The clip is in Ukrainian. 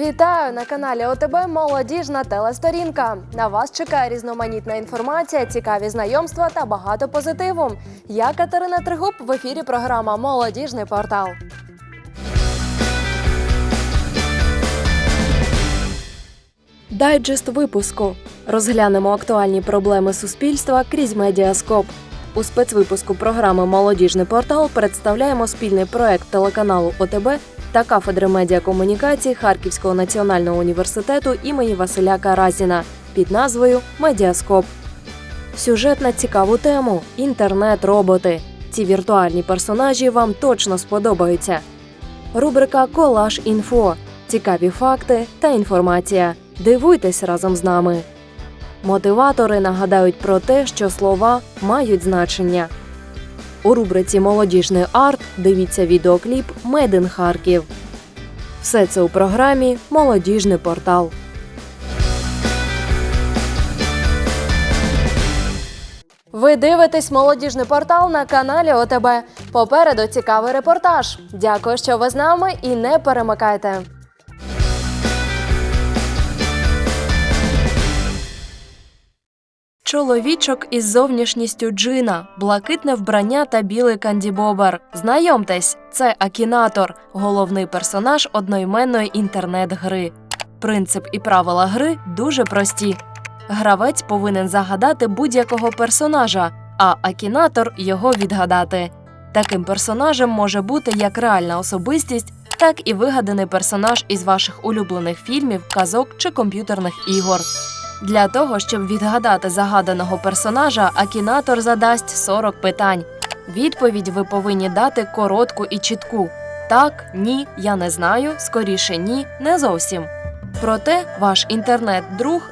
Вітаю на каналі ОТБ Молодіжна телесторінка. На вас чекає різноманітна інформація, цікаві знайомства та багато позитиву. Я Катерина Тригуб в ефірі програма Молодіжний портал. Дайджест випуску. Розглянемо актуальні проблеми суспільства крізь медіаскоп. У спецвипуску програми Молодіжний портал представляємо спільний проект телеканалу ОТБ та кафедри медіакомунікацій Харківського національного університету імені Василя Каразіна під назвою Медіаскоп. Сюжет на цікаву тему інтернет-роботи. Ці віртуальні персонажі вам точно сподобаються. Рубрика Колаж інфо. Цікаві факти та інформація. Дивуйтесь разом з нами. Мотиватори нагадають про те, що слова мають значення. У рубриці Молодіжний арт дивіться відеокліп Медин Харків. Все це у програмі Молодіжний портал. Ви дивитесь молодіжний портал на каналі ОТБ. Попереду цікавий репортаж. Дякую, що ви з нами і не перемикайте. Чоловічок із зовнішністю джина, блакитне вбрання та білий кандібобер. Знайомтесь, це Акінатор, головний персонаж одноіменної інтернет-гри. Принцип і правила гри дуже прості. Гравець повинен загадати будь-якого персонажа, а Акінатор його відгадати. Таким персонажем може бути як реальна особистість, так і вигаданий персонаж із ваших улюблених фільмів, казок чи комп'ютерних ігор. Для того, щоб відгадати загаданого персонажа, Акінатор задасть 40 питань. Відповідь ви повинні дати коротку і чітку: так, ні, я не знаю, скоріше ні, не зовсім. Проте ваш інтернет-друг